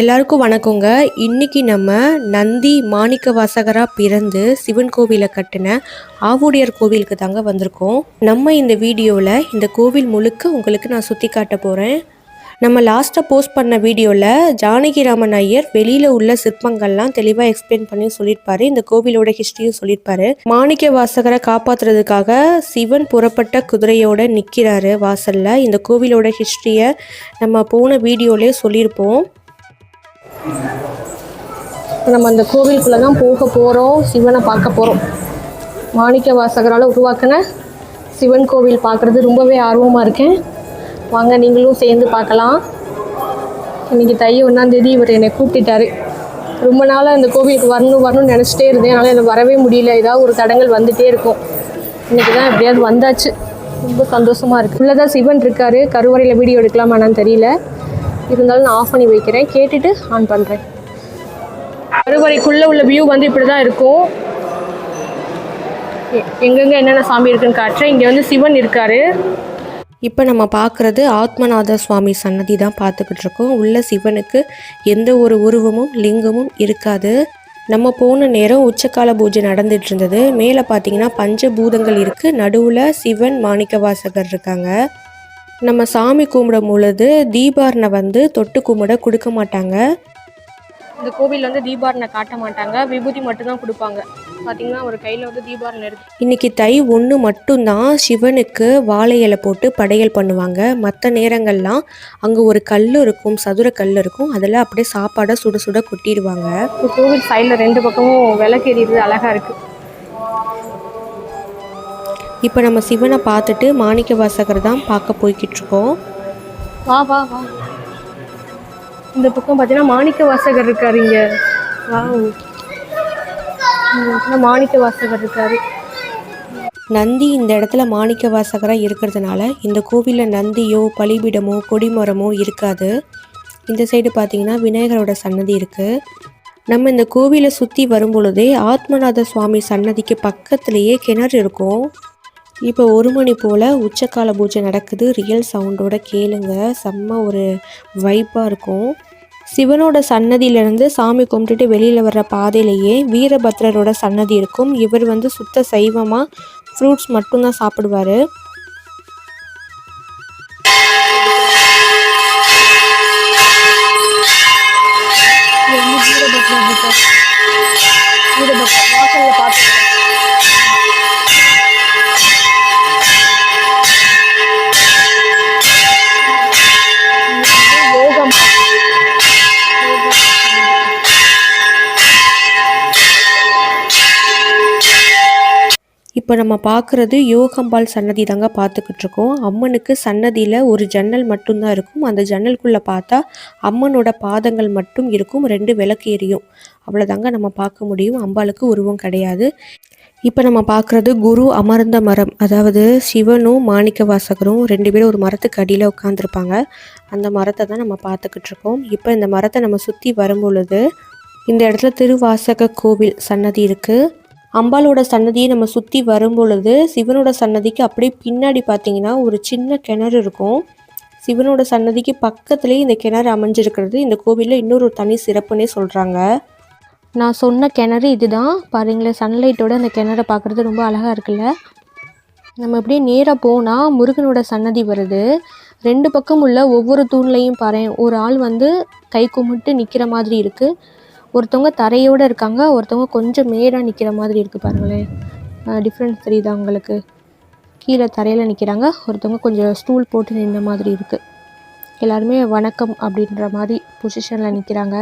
எல்லாருக்கும் வணக்கங்க. இன்னைக்கு நம்ம நந்தி மாணிக்க வாசகராக பிறந்து சிவன் கோவிலை கட்டின ஆவுடையார் கோவிலுக்கு தாங்க வந்திருக்கோம். நம்ம இந்த வீடியோவில் இந்த கோவில் முழுக்க உங்களுக்கு நான் சுற்றி காட்ட போகிறேன் நம்ம லாஸ்ட்டாக போஸ்ட் பண்ண வீடியோவில் ஜானகிராமன் ஐயர் வெளியில் உள்ள சிற்பங்கள்லாம் தெளிவாக எக்ஸ்பிளைன் பண்ணி சொல்லியிருப்பாரு. இந்த கோவிலோட ஹிஸ்ட்ரியும் சொல்லியிருப்பாரு. மாணிக்க வாசகரை காப்பாற்றுறதுக்காக சிவன் புறப்பட்ட குதிரையோட நிற்கிறாரு வாசலில். இந்த கோவிலோட ஹிஸ்ட்ரியை நம்ம போன வீடியோலேயே சொல்லியிருப்போம். நம்ம அந்த கோவிலுக்குள்ளே தான் போக போகிறோம் சிவனை பார்க்க போகிறோம் மாணிக்க வாசகரால் உருவாக்கின சிவன் கோவில் பார்க்குறது ரொம்பவே ஆர்வமாக இருக்கேன். வாங்க நீங்களும் சேர்ந்து பார்க்கலாம். இன்றைக்கி தை ஒன்றாந்தேதி இவர் என்னை கூப்பிட்டுட்டாரு. ரொம்ப நாளாக இந்த கோவிலுக்கு வரணும் வரணும்னு நினச்சிட்டே இருந்தேன். அதனால் எனக்கு வரவே முடியல. ஏதாவது ஒரு தடங்கள் வந்துகிட்டே இருக்கும். இன்றைக்கி தான் எப்படியாவது வந்தாச்சு. ரொம்ப சந்தோஷமாக இருக்குது உள்ளே தான் சிவன் இருக்காரு. கருவறையில் வீடியோ எடுக்கலாமான்னு தெரியல. இருந்தாலும் நான் ஆஃப் பண்ணி வைக்கிறேன். கேட்டுட்டு ஆன் பண்ணுறேன் கருவறைக்குள்ளே உள்ள வியூ வந்து இப்படி தான் இருக்கும் எங்கெங்கே என்னென்ன சாமி இருக்குன்னு காட்டுறேன். இங்கே வந்து சிவன் இருக்காரு. இப்போ நம்ம பார்க்குறது ஆத்மநாத சுவாமி சன்னதி தான் பார்த்துக்கிட்டு இருக்கோம். உள்ள சிவனுக்கு எந்த ஒரு உருவமும் லிங்கமும் இருக்காது. நம்ம போன நேரம் உச்சக்கால பூஜை நடந்துட்டு இருந்தது. மேலே பார்த்தீங்கன்னா பஞ்சபூதங்கள் இருக்குது நடுவில் சிவன் மாணிக்கவாசகர் இருக்காங்க. நம்ம சாமி கும்பிடும் பொழுது தீபாரணை வந்து தொட்டு கும்பிட கொடுக்க மாட்டாங்க. இந்த கோவிலில் வந்து தீபாரணை காட்ட மாட்டாங்க. விபூதி மட்டும்தான் கொடுப்பாங்க. பார்த்தீங்கன்னா ஒரு கையில் வந்து தீபாரணை இருக்கு. இன்னைக்கு தை ஒன்று மட்டும்தான் சிவனுக்கு வாழை இலை போட்டு படையல் பண்ணுவாங்க. மற்ற நேரங்கள்லாம் அங்கே ஒரு கல் இருக்கும் சதுர கல் இருக்கும். அதில் அப்படியே சாப்பாடை சுட சுட கொட்டிடுவாங்க. கோவில் சைடில் ரெண்டு பக்கமும் விளக்கு எரியுது அழகாக இருக்குது இப்போ நம்ம சிவனை பார்த்துட்டு மாணிக்க வாசகர் தான் பார்க்க போய்கிட்டு இருக்கோம் வா வா வா. இந்த பக்கம் பார்த்தீங்கன்னா மாணிக்க வாசகர் இருக்காரு இங்கே. வா மாணிக்க வாசகர் இருக்காரு. நந்தி இந்த இடத்துல மாணிக்க வாசகராக இருக்கிறதுனால இந்த கோவிலில் நந்தியோ பலிபீடமோ கொடிமரமோ இருக்காது. இந்த சைடு பார்த்தீங்கன்னா விநாயகரோட சன்னதி இருக்குது நம்ம இந்த கோவிலை சுற்றி வரும்பொழுதே ஆத்மநாத சுவாமி சன்னதிக்கு பக்கத்துலேயே கிணறு இருக்கும். இப்போ ஒரு மணி போல் உச்சக்கால பூஜை நடக்குது. ரியல் சவுண்டோட கேளுங்க. செம்ம ஒரு வைப்பாக இருக்கும். சிவனோட சன்னதியிலேருந்து சாமி கும்பிட்டுட்டு வெளியில் வர்ற பாதையிலேயே வீரபத்ரரோட சன்னதி இருக்கும். இவர் வந்து சுத்த சைவமாக ஃப்ரூட்ஸ் மட்டும்தான் சாப்பிடுவார். இப்போ நம்ம பார்க்குறது யோகம்பால் சன்னதி தாங்க பார்த்துக்கிட்டு இருக்கோம் அம்மனுக்கு சன்னதியில் ஒரு ஜன்னல் மட்டும்தான் இருக்கும். அந்த ஜன்னலுக்குள்ளே பார்த்தா அம்மனோட பாதங்கள் மட்டும் இருக்கும். ரெண்டு விளக்கு எரியும். அவ்வளோதாங்க நம்ம பார்க்க முடியும். அம்பாளுக்கு உருவம் கிடையாது. இப்போ நம்ம பார்க்குறது குரு அமர்ந்த மரம். அதாவது சிவனும் மாணிக்க வாசகரும் ரெண்டு பேரும் ஒரு மரத்துக்கு அடியில் உட்காந்துருப்பாங்க அந்த மரத்தை தான் நம்ம பார்த்துக்கிட்டு இருக்கோம் இப்போ இந்த மரத்தை நம்ம சுற்றி வரும்பொழுது இந்த இடத்துல திருவாசக கோவில் சன்னதி இருக்குது அம்பாளோட சன்னதியை நம்ம சுற்றி வரும்பொழுது சிவனோட சன்னதிக்கு அப்படியே பின்னாடி பார்த்தீங்கன்னா ஒரு சின்ன கிணறு இருக்கும். சிவனோட சன்னதிக்கு பக்கத்துலேயே இந்த கிணறு அமைஞ்சிருக்கிறது. இந்த கோவிலில் இன்னொரு தனி சிறப்புன்னே சொல்கிறாங்க நான் சொன்ன கிணறு இதுதான். பாருங்களேன் சன்லைட்டோட அந்த கிணறை பார்க்குறது ரொம்ப அழகாக இருக்குல்ல. நம்ம அப்படியே நேராக போனால் முருகனோட சன்னதி வருது. ரெண்டு பக்கம் உள்ள ஒவ்வொரு தூண்லையும் பாரு ஒரு ஆள் வந்து கை கும்பிட்டு நிற்கிற மாதிரி இருக்குது ஒருத்தவங்க தரையோடு இருக்காங்க ஒருத்தவங்க கொஞ்சம் மேடாக நிற்கிற மாதிரி இருக்குது பாருங்களேன் டிஃப்ரென்ஸ் தெரியுதா உங்களுக்கு? கீழே தரையில் நிற்கிறாங்க ஒருத்தவங்க கொஞ்சம் ஸ்டூல் போட்டு நின்ற மாதிரி இருக்குது எல்லாருமே வணக்கம் அப்படின்ற மாதிரி பொசிஷனில் நிற்கிறாங்க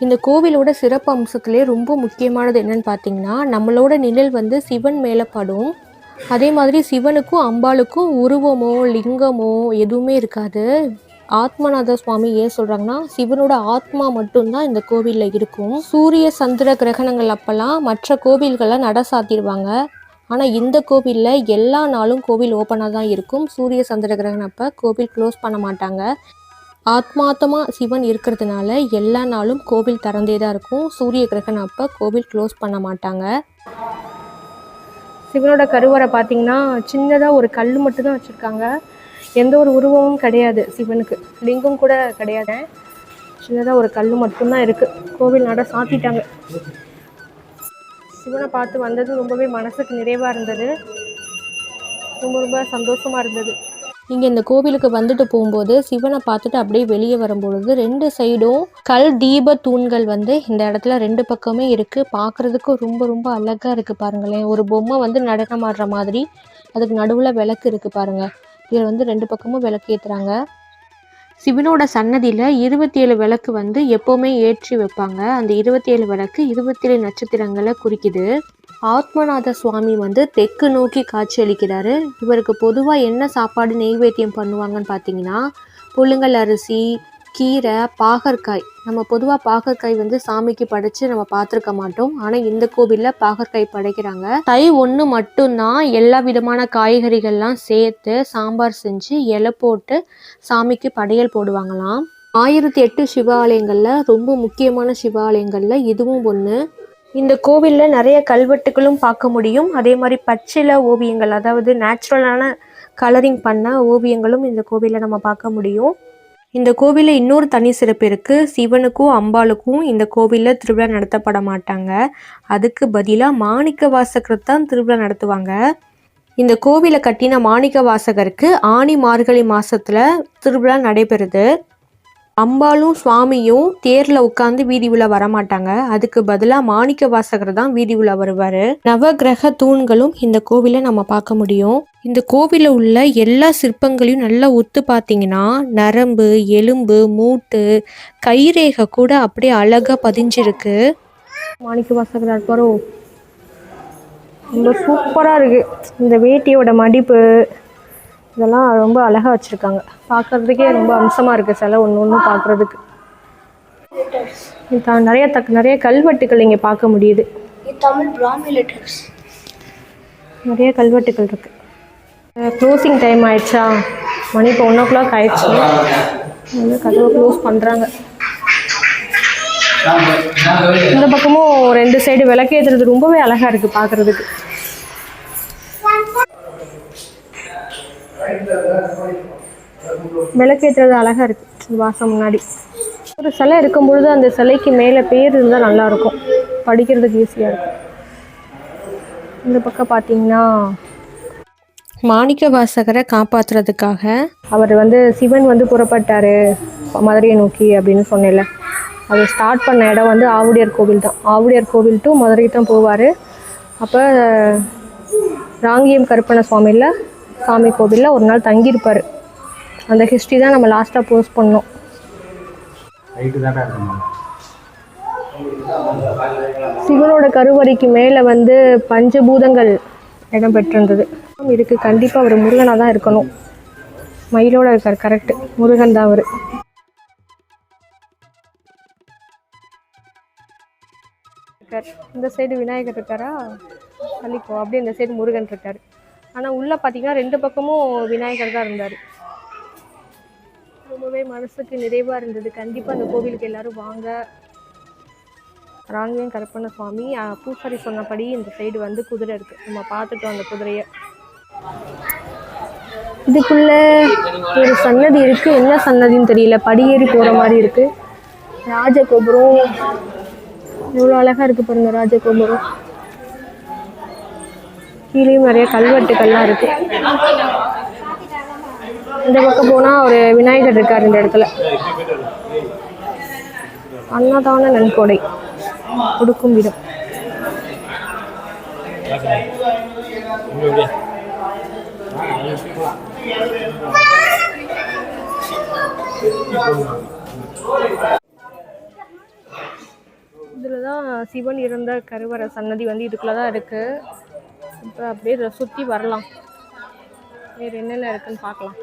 இந்த கோவிலோட சிறப்பு அம்சத்திலே ரொம்ப முக்கியமானது என்னன்னு பார்த்தீங்கன்னா நம்மளோட நிழல் வந்து சிவன் மேலே படும். அதே மாதிரி சிவனுக்கும் அம்பாளுக்கும் உருவமோ லிங்கமோ எதுவுமே இருக்காது. ஆத்மநாத சுவாமி ஏன் சொல்கிறாங்கன்னா சிவனோட ஆத்மா மட்டும்தான் இந்த கோவிலில் இருக்கும். சூரிய சந்திர கிரகணங்கள் அப்போல்லாம் மற்ற கோவில்களை நட சாத்திடுவாங்க. ஆனால் இந்த கோவிலில் எல்லா நாளும் கோவில் ஓப்பனாக தான் இருக்கும். சூரிய சந்திர கிரகணம் அப்போ கோவில் க்ளோஸ் பண்ண மாட்டாங்க. ஆத்மாத்தமாக சிவன் இருக்கிறதுனால எல்லா நாளும் கோவில் திறந்தே தான் இருக்கும். சூரிய கிரகணம் அப்போ கோவில் க்ளோஸ் பண்ண மாட்டாங்க. சிவனோட கருவறை பார்த்தீங்கன்னா சின்னதாக ஒரு கல் மட்டும் தான் வச்சுருக்காங்க. எந்த ஒரு உருவமும் கிடையாது சிவனுக்கு. லிங்கம் கூட கிடையாது. சின்னதாக ஒரு கல் மட்டும்தான் இருக்குது கோவில் நட சாத்திட்டாங்க. சிவனை பார்த்து வந்தது ரொம்பவே மனசுக்கு நிறைவாக இருந்தது. ரொம்ப ரொம்ப சந்தோஷமாக இருந்தது. நீங்கள் இந்த கோவிலுக்கு வந்துட்டு போகும்போது சிவனை பார்த்துட்டு அப்படியே வெளியே வரும்பொழுது ரெண்டு சைடும் கல் தீப தூண்கள் வந்து இந்த இடத்துல ரெண்டு பக்கமே இருக்குது பார்க்குறதுக்கு ரொம்ப ரொம்ப அழகாக இருக்குது பாருங்களேன். ஒரு பொம்மை வந்து நடனம் ஆடுற மாதிரி அதுக்கு நடுவில் விளக்கு இருக்குது பாருங்கள் இதில் வந்து ரெண்டு பக்கமும் விளக்கு ஏற்றுறாங்க சிவனோட சன்னதியில் இருபத்தி ஏழு விளக்கு வந்து எப்போவுமே ஏற்றி வைப்பாங்க. அந்த இருபத்தி ஏழு விளக்கு இருபத்தேழு நட்சத்திரங்களை குறிக்குது. ஆத்மநாத சுவாமி வந்து தெற்கு நோக்கி காட்சியளிக்கிறாரு இவருக்கு பொதுவாக என்ன சாப்பாடு நெய்வேத்தியம் பண்ணுவாங்கன்னு பார்த்தீங்கன்னா புழுங்கல் அரிசி கீரை பாகற்காய் நம்ம பொதுவாக பாகற்காய் வந்து சாமிக்கு படைச்சு நம்ம பார்த்துருக்க மாட்டோம். ஆனால் இந்த கோவிலில் பாகற்காய் படைக்கிறாங்க. தை ஒன்று மட்டும்தான் எல்லா விதமான காய்கறிகள்லாம் சேர்த்து சாம்பார் செஞ்சு இலை போட்டு சாமிக்கு படையல் போடுவாங்களாம். ஆயிரத்தி எட்டு சிவாலயங்களில் ரொம்ப முக்கியமான சிவாலயங்களில் இதுவும் ஒன்று இந்த கோவிலில் நிறைய கல்வெட்டுகளும் பார்க்க முடியும். அதே மாதிரி பச்சில ஓவியங்கள் அதாவது நேச்சுரலான கலரிங் பண்ண ஓவியங்களும் இந்த கோவிலில் நம்ம பார்க்க முடியும். இந்த கோவிலில் இன்னொரு தனி சிறப்பு இருக்குது சிவனுக்கும் அம்பாளுக்கும் இந்த கோவிலில் திருவிழா நடத்தப்பட மாட்டாங்க. அதுக்கு பதிலாக மாணிக்க வாசகர் தான் திருவிழா நடத்துவாங்க. இந்த கோவிலை கட்டின மாணிக்க வாசகருக்கு ஆனி மார்கழி மாதத்தில் திருவிழா நடைபெறுது. அம்பாளும் சுவாமியும் தேரில் உட்காந்து வீதி உலா வரமாட்டாங்க. அதுக்கு பதிலாக மாணிக்க வாசகர் தான் வீதி உலா வருவார். நவகிரக தூண்களும் இந்த கோவிலை நம்ம பார்க்க முடியும். இந்த கோவிலில் உள்ள எல்லா சிற்பங்களையும் நல்லா ஒத்து பார்த்தீங்கன்னா நரம்பு எலும்பு மூட்டு கைரேகை கூட அப்படியே அழகாக பதிஞ்சிருக்கு. மாணிக்க வாசகர் பரோ ரொம்ப சூப்பராக இருக்குது இந்த வேட்டியோட மடிப்பு இதெல்லாம் ரொம்ப அழகாக வச்சுருக்காங்க. பார்க்குறதுக்கே ரொம்ப அம்சமாக இருக்குது சில ஒன்று ஒன்று பார்க்குறதுக்கு நிறைய தக் நிறைய கல்வெட்டுகள் இங்கே பார்க்க முடியுது. தமிழ் பிராமி லெட்டர்ஸ் நிறைய கல்வெட்டுகள் இருக்குது க்ளோசிங் டைம் ஆயிடுச்சா? மணி இப்போ ஒன் ஓ கிளாக் ஆயிடுச்சு. வந்து கதவை க்ளோஸ் பண்ணுறாங்க இந்த பக்கமும் ரெண்டு சைடு விளக்கேற்றுறது ரொம்பவே அழகாக இருக்குது பார்க்குறதுக்கு விளக்கேற்றுறது அழகாக இருக்குது வாசம் முன்னாடி. ஒரு சிலை இருக்கும் பொழுது அந்த சிலைக்கு மேலே பேர் இருந்தால் நல்லாயிருக்கும் படிக்கிறதுக்கு ஈஸியாக இருக்கும். இந்த பக்கம் பார்த்தீங்கன்னா மாணிக்க வாசகரை காப்பாற்றுறதுக்காக அவர் வந்து சிவன் வந்து புறப்பட்டார் மதுரையை நோக்கி அப்படின்னு சொன்னேன்ல. அது ஸ்டார்ட் பண்ண இடம் வந்து ஆவுடையார் கோவில் தான். ஆவுடையார் கோவில் டு மதுரைக்கு தான் போவார். அப்போ ராங்கியம் கருப்பண்ண சுவாமியில் சாமி கோவிலில் ஒரு நாள் தங்கியிருப்பார். அந்த ஹிஸ்ட்ரி தான் நம்ம லாஸ்ட்டாக போஸ்ட் பண்ணோம். சிவனோட கருவறைக்கு மேலே வந்து பஞ்சபூதங்கள் இடம் பெற்றிருந்தது. இதுக்கு கண்டிப்பாக அவர் முருகனாக தான் இருக்கணும். மயிலோட இருக்கார் கரெக்ட் முருகன் தான் அவர். இருக்கார். இந்த சைடு விநாயகர் இருக்காரா? அள்ளிக்கோ அப்படியே இந்த சைடு முருகன் இருக்கார். ஆனால் உள்ளே பார்த்தீங்கன்னா ரெண்டு பக்கமும் விநாயகர் தான் இருந்தார். ரொம்பவே மனசுக்கு நிறைவாக இருந்தது. கண்டிப்பாக அந்த கோவிலுக்கு எல்லாரும் வாங்க. ராங்கியம் கருப்பண்ண சுவாமி பூசாரி சொன்னபடி இந்த சைடு வந்து குதிரை இருக்குது நம்ம பார்த்துட்டோம் அந்த குதிரையை. இதுக்குள்ள ஒரு சன்னதி இருக்கு. என்ன சன்னதின்னு தெரியல. படியேறி போற மாதிரி இருக்கு. ராஜகோபுரம். எவ்வளோ அழகா இருக்கு பாருங்க ராஜகோபுரம். கீழேயும் நிறைய கல்வெட்டுகள்லாம் இருக்கு. இந்த பக்கம் போனால் ஒரு விநாயகர் இருக்கார் இந்த இடத்துல. அன்னதான நன்கொடை. கொடுக்கும் விதம். இதில் தான் சிவன் இருந்த கருவறை சன்னதி வந்து இதுக்குள்ளே தான் இருக்குது இப்போ அப்படியே இதை சுற்றி வரலாம். வேறு என்னென்ன இருக்குன்னு பார்க்கலாம்.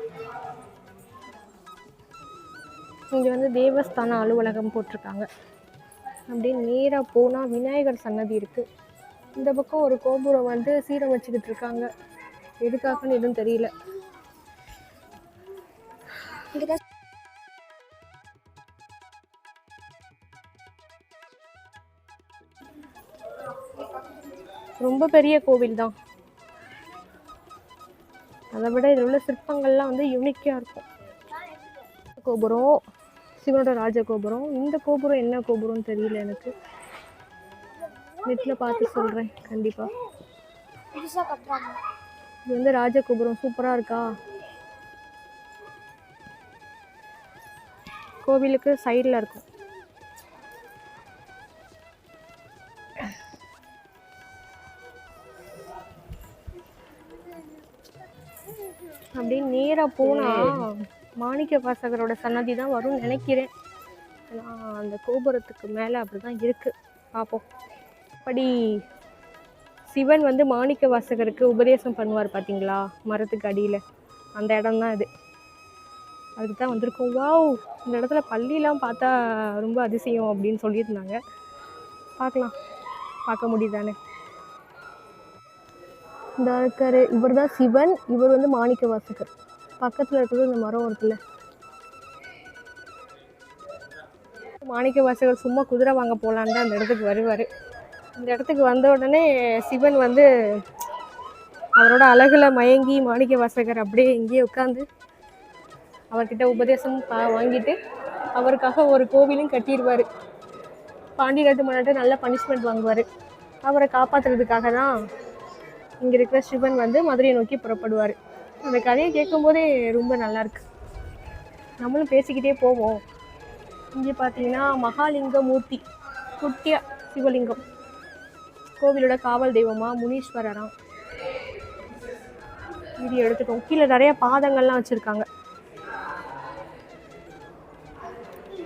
இங்கே வந்து தேவஸ்தான அலுவலகம் போட்டிருக்காங்க. அப்படியே நேராக போனால் விநாயகர் சன்னதி இருக்குது இந்த பக்கம் ஒரு கோபுரம் வந்து சீரமைச்சுக்கிட்டு இருக்காங்க. எதுக்காகன்னு எதுவும் தெரியல. ரொம்ப பெரிய கோவில் தான். அதை விட இதில் உள்ள சிற்பங்கள்லாம் வந்து யூனிக்காக இருக்கும். கோபுரம் சிவனோட ராஜ கோபுரம். இந்த கோபுரம் என்ன கோபுரம்னு தெரியல எனக்கு. நெட்டில் பார்த்து சொல்கிறேன் கண்டிப்பாக புதுசாக கட்டுறாங்க. இது வந்து ராஜ கோபுரம். சூப்பராக இருக்கா? கோவிலுக்கு சைடில் இருக்கும். அப்படியே நேராக போனால் மாணிக்க வாசகரோட சன்னதி தான் வரும்னு நினைக்கிறேன். ஆனா, அந்த கோபுரத்துக்கு மேலே அப்படி தான் இருக்குது பார்ப்போம் அப்படி சிவன் வந்து மாணிக்க வாசகருக்கு உபதேசம் பண்ணுவார் பார்த்தீங்களா மரத்துக்கு அடியில். அந்த இடம் தான் இது அதுக்கு தான் வந்திருக்கோம். வாவ்! இந்த இடத்துல பள்ளிலாம் பார்த்தா ரொம்ப அதிசயம் அப்படின்னு சொல்லியிருந்தாங்க. பார்க்கலாம். பார்க்க முடியுதானே இந்த இருக்கார் இவர் தான் சிவன். இவர் வந்து மாணிக்க வாசகர். பக்கத்தில் இருக்கிறது இந்த மரம் ஒருத்தில் மாணிக்க வாசகர் சும்மா குதிரை வாங்க போகலான்னு தான் அந்த இடத்துக்கு வருவார். இந்த இடத்துக்கு வந்த உடனே சிவன் வந்து அவரோட அழகில் மயங்கி மாணிக்க வாசகர் அப்படியே இங்கேயே உட்காந்து அவர்கிட்ட உபதேசம் பா வாங்கிட்டு அவருக்காக ஒரு கோவிலும் கட்டிடுவார். பாண்டி நாட்டு மன்னர்கிட்ட நல்ல பனிஷ்மெண்ட் வாங்குவார். அவரை காப்பாற்றுறதுக்காக தான் இங்கே இருக்கிற சிவன் வந்து மதுரையை நோக்கி புறப்படுவார். அந்த கதையை கேட்கும்போதே ரொம்ப நல்லாயிருக்கு நம்மளும் பேசிக்கிட்டே போவோம். இங்கே பார்த்தீங்கன்னா மகாலிங்க மூர்த்தி குட்டியா சிவலிங்கம். கோவிலோட காவல் தெய்வமா? முனீஸ்வரராம் இது எடுத்துக்கோங்க. கீழே நிறைய பாதங்கள்லாம் வச்சுருக்காங்க.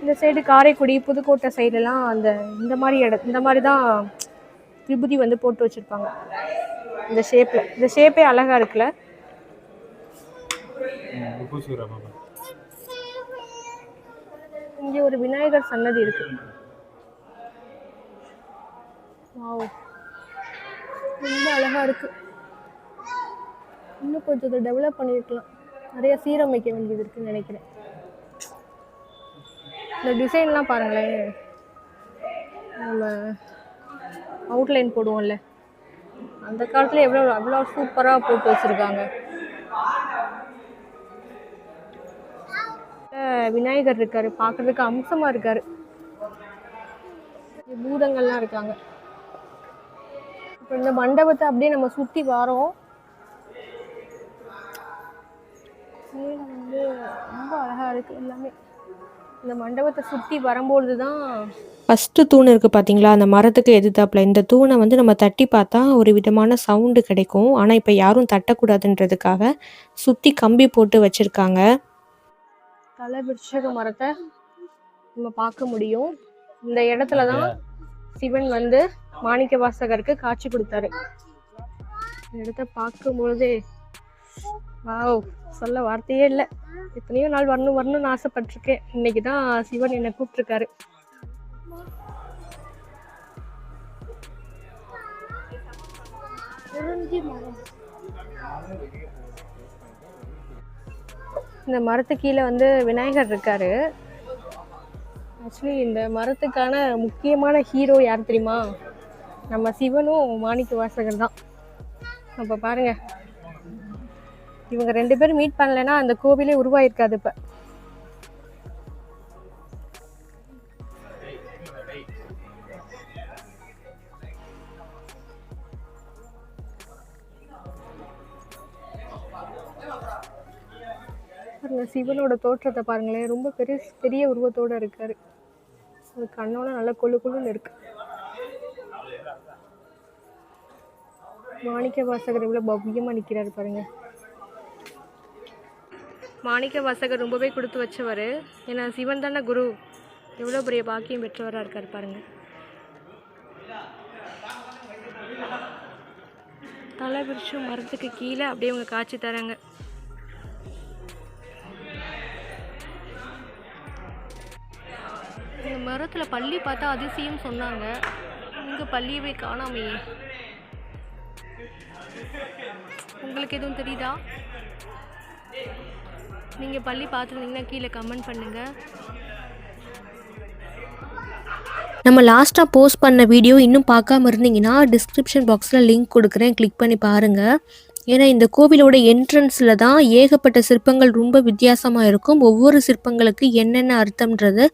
இந்த சைடு காரைக்குடி புதுக்கோட்டை சைடுலாம் அந்த இந்த மாதிரி இட இந்த மாதிரி தான் விபூதி வந்து போட்டு வச்சுருப்பாங்க. இந்த ஷேப்பில் இந்த ஷேப்பே அழகாக இருக்குல்ல? இங்கே ஒரு விநாயகர் சன்னதி இருக்கு. வாவ். ரொம்ப அழகாக இருக்குது இன்னும் கொஞ்சம் இதை டெவலப் பண்ணியிருக்கலாம் நிறைய சீரமைக்க வேண்டியது இருக்குன்னு நினைக்கிறேன். இந்த டிசைன்லாம் பாருங்களேன். நம்ம அவுட்லைன் போடுவோம்ல. அந்த காலத்தில் எவ்வளோ அவ்வளோ சூப்பராக போட்டு வச்சுருக்காங்க. விநாயகர் இருக்கார் பார்க்கறதுக்கு அம்சமாக இருக்கார். பூதங்கள்லாம் இருக்காங்க. இந்த மண்டபத்தை அப்படியே நம்ம சுற்றி வரோம் வந்து ரொம்ப அழகா இருக்கு எல்லாமே. இந்த மண்டபத்தை சுற்றி வரும்பொழுது தான் ஃபஸ்ட்டு தூண் இருக்குது பார்த்தீங்களா அந்த மரத்துக்கு எதிர்த்தாப்புல. இந்த தூணை வந்து நம்ம தட்டி பார்த்தா ஒரு விதமான சவுண்டு கிடைக்கும். ஆனால் இப்போ யாரும் தட்டக்கூடாதுன்றதுக்காக சுற்றி கம்பி போட்டு வச்சுருக்காங்க. தலை விருட்சக மரத்தை நம்ம பார்க்க முடியும். இந்த இடத்துல தான் சிவன் வந்து மாணிக்க வாசகருக்கு காட்சி கொடுத்தாரு. இடத்த பார்க்கும் பொழுதே வாவ் சொல்ல வார்த்தையே இல்லை. எத்தனையோ நாள் வரணும் வரணும்னு ஆசைப்பட்டிருக்கேன். இன்னைக்கு தான் சிவன் என்னை கூப்பிட்டுருக்காரு. இந்த மரத்து கீழே வந்து விநாயகர் இருக்காரு. ஆக்சுவலி இந்த மரத்துக்கான முக்கியமான ஹீரோ யார் தெரியுமா? நம்ம சிவனும் மாணிக்க வாசகர் தான். அப்போ பாருங்கள் இவங்க ரெண்டு பேரும் மீட் பண்ணலைன்னா அந்த கோவிலே உருவாயிருக்காது இப்போ. பாருங்க சிவனோட தோற்றத்தை பாருங்களேன். ரொம்ப பெரிய பெரிய உருவத்தோட இருக்காரு. அது கண்ணோட நல்ல கொழு கொழுன்னு இருக்கு. மாணிக்க வாசகர் இவ்வளோ பவ்யமாக நிற்கிறாரு பாருங்க. மாணிக்க வாசகர் ரொம்பவே கொடுத்து வச்சவர். ஏன்னா சிவன் தானே குரு. எவ்வளோ பெரிய பாக்கியம் பெற்றவராக இருக்கார் பாருங்க. தலை விரிச்சும் மரத்துக்கு கீழே அப்படியே அவங்க காட்சி தராங்க. மரத்தில் பள்ளி பார்த்தா அதிசயம் சொன்னாங்க. இங்கே பள்ளியவே காணாமையே. உங்களுக்கு எதுவும் தெரியுதா? நீங்கள் பள்ளி பார்த்துருந்தீங்கன்னா கீழே கமெண்ட் பண்ணுங்கள் நம்ம லாஸ்ட்டாக போஸ்ட் பண்ண வீடியோ இன்னும் பார்க்காம இருந்தீங்கன்னா டிஸ்கிரிப்ஷன் பாக்ஸில் லிங்க் கொடுக்குறேன். கிளிக் பண்ணி பாருங்கள் ஏன்னா இந்த கோவிலோட என்ட்ரன்ஸில் தான் ஏகப்பட்ட சிற்பங்கள் ரொம்ப வித்தியாசமாக இருக்கும். ஒவ்வொரு சிற்பங்களுக்கு என்னென்ன அர்த்தம்ன்றது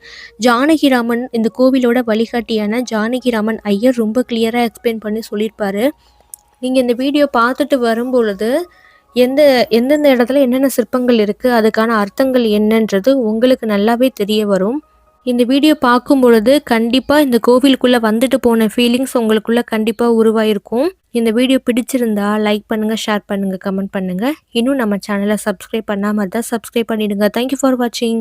ஜானகிராமன் இந்த கோவிலோட வழிகாட்டியான ஜானகிராமன் ஐயர் ரொம்ப கிளியராக எக்ஸ்பிளைன் பண்ணி சொல்லியிருப்பாரு. நீங்கள் இந்த வீடியோ பார்த்துட்டு வரும்பொழுது எந்த எந்தெந்த இடத்துல என்னென்ன சிற்பங்கள் இருக்குது அதுக்கான அர்த்தங்கள் என்னன்றது உங்களுக்கு நல்லாவே தெரிய வரும். இந்த வீடியோ பார்க்கும் பொழுது கண்டிப்பாக இந்த கோவிலுக்குள்ளே வந்துட்டு போன ஃபீலிங்ஸ் உங்களுக்குள்ளே கண்டிப்பாக உருவாயிருக்கும். இந்த வீடியோ பிடிச்சிருந்தா லைக் பண்ணுங்கள் ஷேர் பண்ணுங்கள் கமெண்ட் பண்ணுங்கள் இன்னும் நம்ம சேனலை சப்ஸ்கிரைப் பண்ணாமல் தான் சப்ஸ்கிரைப் பண்ணிவிடுங்க தேங்க்யூ ஃபார் வாட்சிங்